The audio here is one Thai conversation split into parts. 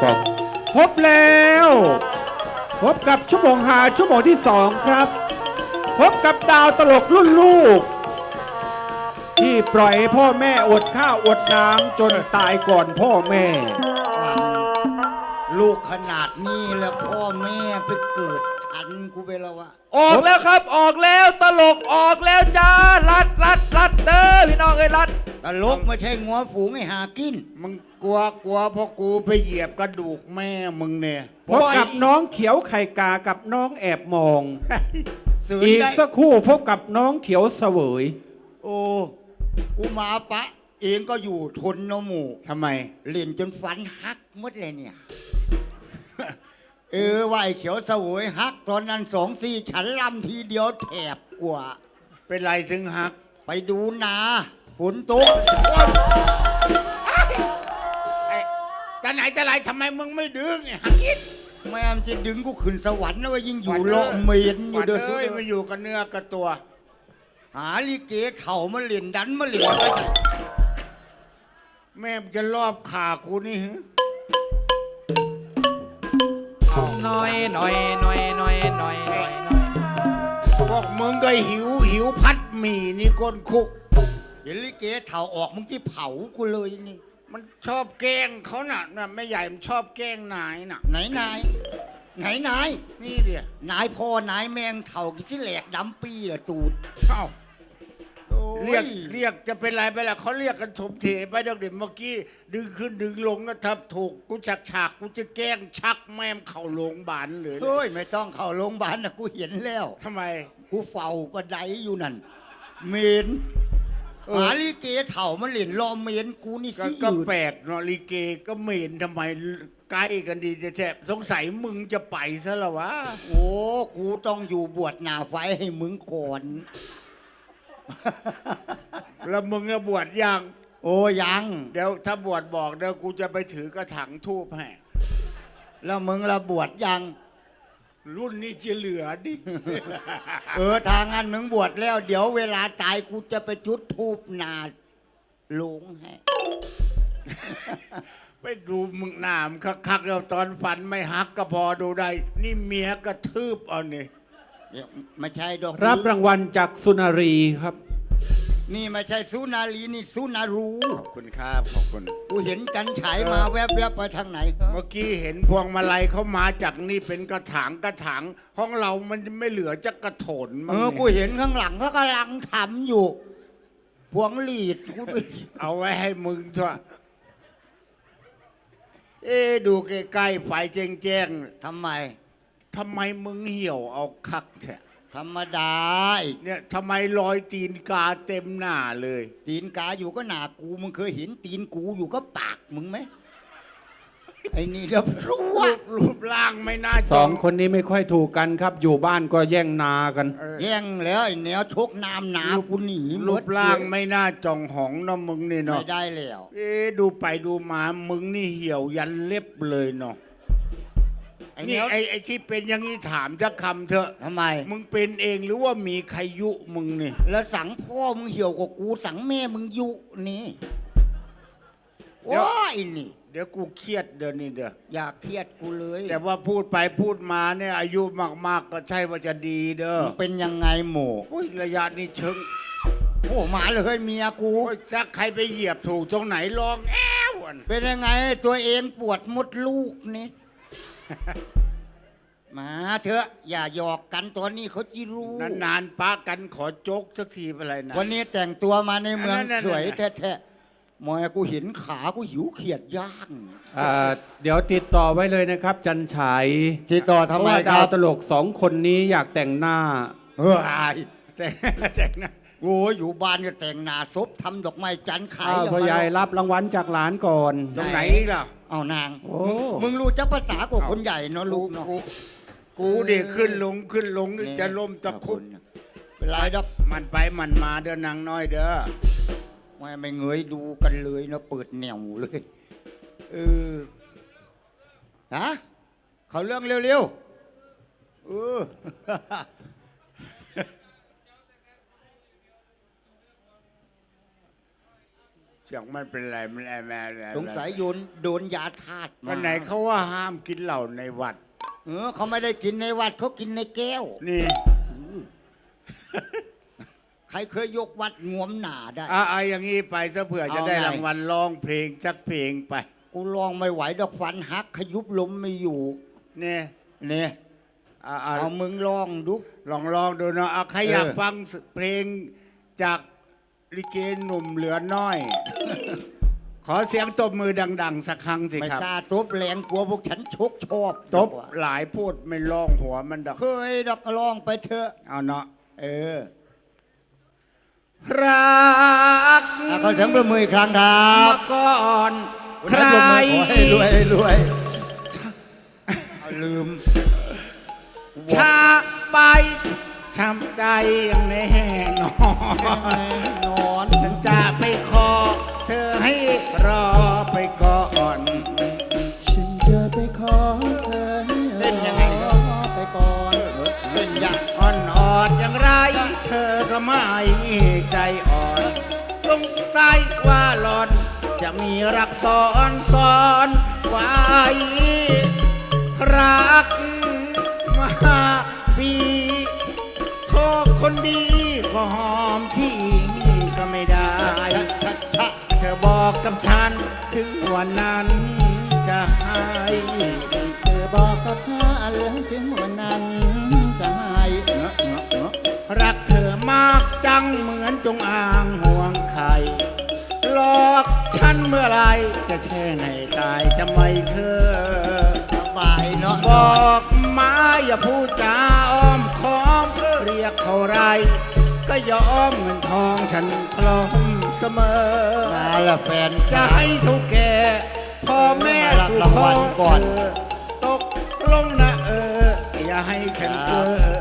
ฟอบพบแล้ว พบกับชั่วโมงหาชั่วโมงที่สองครับ พบกับดาวตลกรุ่นลูก ที่ปล่อยให้พ่อแม่อดข้าวอดน้ำจนตายก่อนพ่อแม่ ลูกขนาดนี้แล้วพ่อแม่ไปเกิดทั นกูไปแล้ววะออกแล้วครับออกแล้วตลกออกแล้วจ้ารัดรัดรัดเด้อพี่น้องเอ้ยรัดตลกไม่ใช่งัวฝูงไอ้หากิน มึงกลัวกลัวเพราะกูไปเหยียบกระดูกแม่มึงเนี่ย พบกับน้องเขียวไข่กากับน้องแอบมอง สื่ออีกได้ สักครู่พบกับน้องเขียวเสวย โอ้กูมาปะ เองก็อยู่ทนเนอะหมู่ทำไม เล่นจนฟันหักหมดเลยเนี่ย เออว่าไอ้เขียวเสวยหักตอนนั้นสองสี่ฉันลำทีเดียวแถบกว่า เป็นไรถึงหัก ไปดูนาฝนตกไอ้จะไหนจะไรทำไมมึงไม่ดึงไอ้หักกินแม่มนจะดึงกูขึ้นสวรรค์นะว่ายิ่งอยู่วันเด้อโลกเมนอวัยู่นเด้อเอ้ยมาอยู่กับเนื้อกับตัว หาลิเกเถ่ามาเล่นดันมาเล่นแล้วก็แม่งจะรอบขากูนี่หึ หน่อยหน่อยหน่อยหน่อยหน่อยหน่อยหน่อยพวกมึงก็หิวหิวพัดหมี่นี่ก้นคุกเห็นลิเกเถาออกมึงที่เผากูเลยนี่ มันชอบแกล้งเขาน่ะน่ะแม่ใหญ่มันชอบแกล้งนายน่ะ ไหนนายไหนนายนี่เดียนายพ่อนายแมงเถากิสิแหลกดำปีอะตูด เอ้า เรียกเรียกจะเป็นไรไปล่ะเขาเรียกกันถมเถไปเดี๋ยวเดี๋ยวเมื่อกี้ดึงขึ้นดึงลงนะทับถูกกูฉากฉากกูจะแกล้งชักแม่มเข่าโรงพยาบาลเลยนะเฮ้ยไม่ต้องเข้าโรงพยาบาลนะกูเห็นแล้ว ทำไม กูเฝ้าก็ไดอยู่นั่นเมนเออหาลิเกเถ่ามาเล่นรอเมนกูนี่ก็สิก็อืดแปลกเนาะลิเกก็เมนทำไมใกล้กันดีแท้ๆสงสัยมึงจะไปซะละวะ โอ้กูต้องอยู่บวชหนาไฟให้มึงก่อน แล้วมึงจะบวชยัง โอ้ยัง เดี๋ยวถ้าบวชบอกเดี๋ยวกูจะไปถือกระถางทูบให้ แล้วมึงละบวชยัง รุ่นนี้จะเหลือดิ เออทางนั้นมึงบวชแล้ว เดี๋ยวเวลาตายกูจะไปจุดทูบนาลงให้ไปดูมึงหนามคักๆแล้วตอนฝันไม่ฮักก็พอดูได้ นี่เมียกระทืบเอานี่เดี๋ยว ไม่ใช่ดอกรับรางวัลจากสุนารีครับ นี่ไม่ใช่สุนารีนี่สุนารูขอบคุณครับขอบคุณ กูเห็นจันฉายมาแวบๆไปทางไหนเมื่อกี้เห็นพวงมาลัยเขามาจากนี่เป็นกระถางกระถางห้องเรามันไม่เหลือจะกระโถนมั้เองอกูเห็นข้างหลังเขากำลังทำอยู่ พวงหลีดกูด้วยเอาไว้ให้มึงเถอะเอ๊ะดูใกล้ๆไฟแจ้งทำไมๆ ทำไมมึงเหี่ยวเอาคักแท้ธรรมดาเนี่ยทำไมรอยตีนกาเต็มหน้าเลย ตีนกาอยู่ก็หนากูมึงเคยเห็นตีนกูอยู่ก็ปากมึงไหมไอ้นี่เรียบรู้รูปรูปร่างไม่น่าสองคนนี้ไม่ค่อยถูกกันครับ อยู่บ้านก็แย่งนากัน เออแย่งแล้วไอ้แนวชกน้ำหนากูหนีหมรูดปร่างไม่น่าจองหองเนาะมึงนี่ไม่เนาะได้แล้ว เอ๊ะดูไปดูมามึงนี่เหี่ยวยันเล็บเลยเนาะไอ้ นี่แนวไอ้ไอ้ที่เป็นอย่างนี้ถามจะคำเถอะ ทำไม มึงเป็นเองหรือว่ามีใครยุมึงนี่ แล้วสังพ่อมึงเหี่ยวกว่ากูสังแม่มึงยุนี่โอ้ยนี่ เดี๋ยวกูเครียดเดี๋ยวนี้เด้ออย่าเครียดกูเลยแต่ว่าพูดไปพูดมาเนี่ยอายุมากๆ ก็ใช่ว่าจะดีเด้อมึงเป็นยังไงหมูอุ้ยระยะนี้เชิงโอ้มาเลยเมียกูโอ้ยถ้าใครไปเหยียบถูกตรงไหนลองแอวอันเป็นยังไงตัวเองปวดมดลูกนี่ มาเถอะ อย่าหยอกกันตอนนี้เขาจีรู้นานๆปากันขอโจกสักทีเป็นไรนะ วันนี้แต่งตัวมาในเมืองนั่นๆๆ สวยแท้ๆมอยกูเห็นขากูหิวเขียดย่างอ่าเดี๋ยวติดต่อไว้เลยนะครับ จันฉายติดต่อทำไมเพราะว่าคดารัวบตลกสองคนนี้อยากแต่งหน้า เฮ้ยแต่แต่งนะโอ้ยอยู่บ้านก็แต่งหน้าศพทำดอกไม้จันทร์ขายอ้าวแล้วพ่อใหญ่มารับรางวัลจากหลานก่อน ตรงไหนอีกล่ะ เอานาง โอ้มึงรู้จักภาษากว่าคนใหญ่เนาะลูกเนาะกูกูเด็กขึ้นลงขึ้นลงนี่จะล้มตะคุบเป็นไรดอกมันไปมันมาเด้อนางน้อยเด้อไม่ไม่เงยดูกันเลยเนาะเปิดแนวเลยเออฮะเขาเรื่องเร็วๆเออ เสียงมันเป็นไรมันแอแม่แม่สงสัยโยนโดนยาธาตุมาวันไหนเขาว่าห้ามกินเหล้าในวัด เออเขาไม่ได้กินในวัดเขากินในแก้ว นี่ใครเคยยกวัดงวมหนาได้ อะเอาอย่างนี้ไปซะเผื่อจะเอาได้ไง รางวัลร้องเพลงสักเพลงไป กูลองไม่ไหวดอกฟันหักขยุบลมไม่อยู่ เนี่ยเนี่ยอะอะเอามึงลองดู ลองลองดูเนาะเอาใครเอออยากฟังเพลงจาก ลิเกหนุ่มเหลือน้อย ขอเสียงตบมือดัง ๆ สักครั้งสิไม่ครับ กล้าตบแรงกลัวพวกฉันชกชอบตบหลายพูดไม่ร้องหัวมันดักเคยดอกลองไปเถอะ เอาเนาะเออรักอะขอเสียงประมืออีกครั้งครับเมื่อก่อนใครปรบมือขอให้รวยให้รวยเอาลืมช้าไป ช้ำใจอย่างแน่นอนนอนฉันจะไปขอ เธอให้รอไปก่อนฉันจะไปขอเธอให้เล่นยังไงรครัอบไปก่อนเล่นยากอ่อนออดอย่างไร เธอก็ไม่ใจอ่อนสงสัยว่าหลอน จะมีรักซ้อนซ้อนไว้รัก คนดีก็หอมทิ้งก็ไม่ได้ เธอบอกกับฉันถึงวันนั้นจะให้เธอบอกกับฉันแล้วถึงวันนั้นจะให้รักเธอมากจังเหมือนจงอางห่วงไข่หลอกฉันเมื่อไรจะแช่งให้ตายจะไม่เธอสบายเนาะบอกมาอย่าพูดจาอ้อม รียกเท่าไร ก็ยอมเงินทองฉันพร้อมเสมอ มาละแฟนจะให้เทุกแก่พ่อแม่สู่ขอเธอตกลงนะเออ อย่าให้ฉันเกอ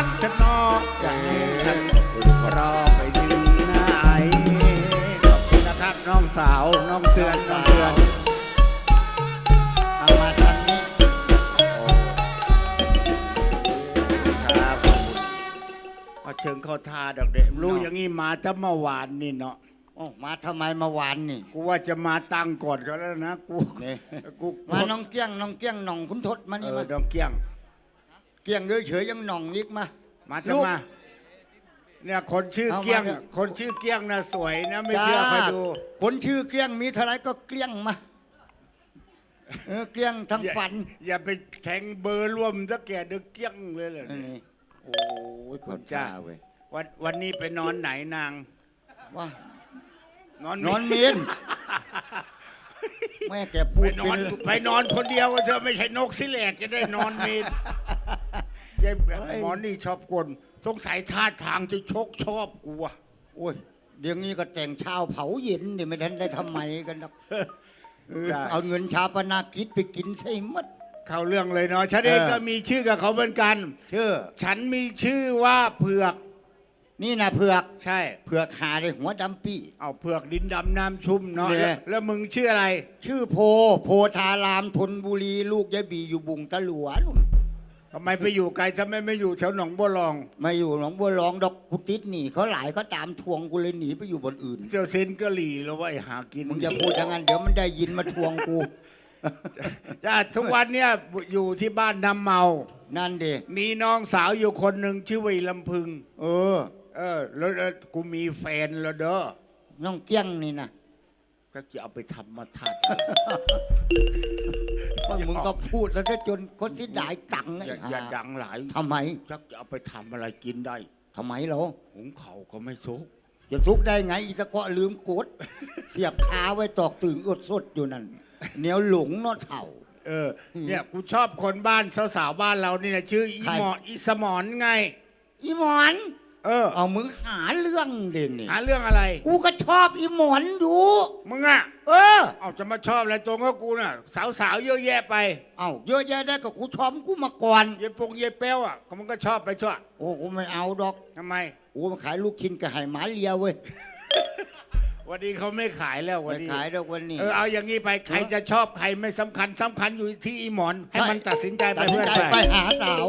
ารฉันนอกอยากให้ฉันรอไปถึงไหนขอบคุณนะครับน้องสาวน้องเตือนน้องเตือนเอามาทางนี้ครับขอบคุณเอาเชิงเข้าทาดอกเด็กรู้อย่างนี้มาจะเมื่อวานนี่เนาะโอ้มาทำไมเมาวานนี่ กูว่าจะมาตั้งก่อนก็แล้วนะกูกูมาน้องเกี้ยงน้องเกี้ยงน่องคุณทศมานี่อมาดองเกี้ยง เกี้ยงเฉยๆยังหน่องอีกมา มาลูจะกมา เนี่ยคนชื่อเอามาเกี้ยง เถอะ คนชื่อเกี้ยงนะสวยนะไม่เชื่อใครดู คนชื่อเกลี้ยงมีเท่าไหรก็เกลี้ยงมาเออเกลี้ยงทั้งอย่าฝันอย่าไปแทงเบอร์ร่วมถ้าแกเด็กเกี้ยงเลยเลยนี่โอ้ยคคุนณจ้าจ้าเว้ยวันวันนี้ไปนอนไหนนาง ว่านอนนอนเมียนแม่แกพูไปดนอนเป็นไปนอนคนเดียวก็เถอะไม่ใช่นกสิแหลกจะได้นอนเมน ยายหมอนี่ชอบกลสงสัยท่าทางจะชกชอบกูอะโอ้ยเดี๋ยวนี้ก็แต่งเช้าเผาเย็นนี่ไม่ทันได้ทำไมกันหรอกเออเอาเงินชาปนากิจไปกินใช่หมด เข้าเรื่องเลยเนาะฉันเองเออ ก็มีชื่อกับเขาเหมือนกัน เชื่อ ฉันมีชื่อว่าเผือก นี่นะเผือกใช่ เผือกหาได้หัวดำปี้ เอาเผือกดินดำน้ำชุ่มเนาะเนี่ย แล้วแล้วมึงชื่ออะไร ชื่อโพ โพธารามทนบุรี ลูกยายบีอยู่บุงตะหลวนุ่น ทำไมไปอยู่ไกลทำไมไม่อยู่แถวหนองบัวลอง มาอยู่หนองบัวลองดอกกูติดหนีเขาหลายเขาตามทวงกูเลยหนีไปอยู่บนอื่น เจ้าเซนกะหรี่แล้วว่าไอ้หากินมึงอย่าพูดอย่างนั้นเดี๋ยวมันได้ยินมาทวงกู จ้าทุกวันเนี่ยอยู่ที่บ้านน้ำเมา นั่นดิมีน้องสาวอยู่คนหนึ่งชื่อวีลำพึง เออ เออ แล้วแล้วกูมีแฟนแล้วเด้อน้องเกี้ยงนี่นะก็จะเอาไปทำมาทัด ว่ามึงก็พูดแล้วก็จนคนที่ได้ตังค์ไอ้อย่าห่าอย่าดังหลายทำไมชักจะเอาไปทำอะไรกินได้ทำไมเหรอหุงเขาก็ไม่ซุกจะทุกข์ได้ไงอีตะเกาะลืมกด เสียบขาไว้ตอกตึงอดสดอยู่นั่นเหนียวหลงเนอเถ่า เออ เนี่ยกูชอบคนบ้านสาวๆบ้านเรานี่นะชื่ออีใคร หมอนอีสมอนไง อีหมอน เออ เอามึงหาเรื่องเด่นนี่หาเรื่องอะไร กูก็ชอบอีหมอนอยู่ มึงอะเออ เอาจะมาชอบอะไรตรงก็กูน่ะ สาวๆเยอะแยะไปเอาเยอะแยะได้ก็กูชอบกูมาก่อน เยปงเยเป้วอะก็มึงก็ชอบไปชอบโอ้กูไม่เอาดอกทำไมกูมาขายลูกชิ้นกับไห่หมาเลียเว้ยวันนี้เขาไม่ขายแล้ววันไม่นี้ขายดอกวันนี้ เออเอาอย่างนี้ไปใครจะชอบใครไม่สำคัญสำคัญอยู่ที่อีหมอน ให้มันตัดสินใจไปตัดสินเพื่อนใจไปไปหาสาว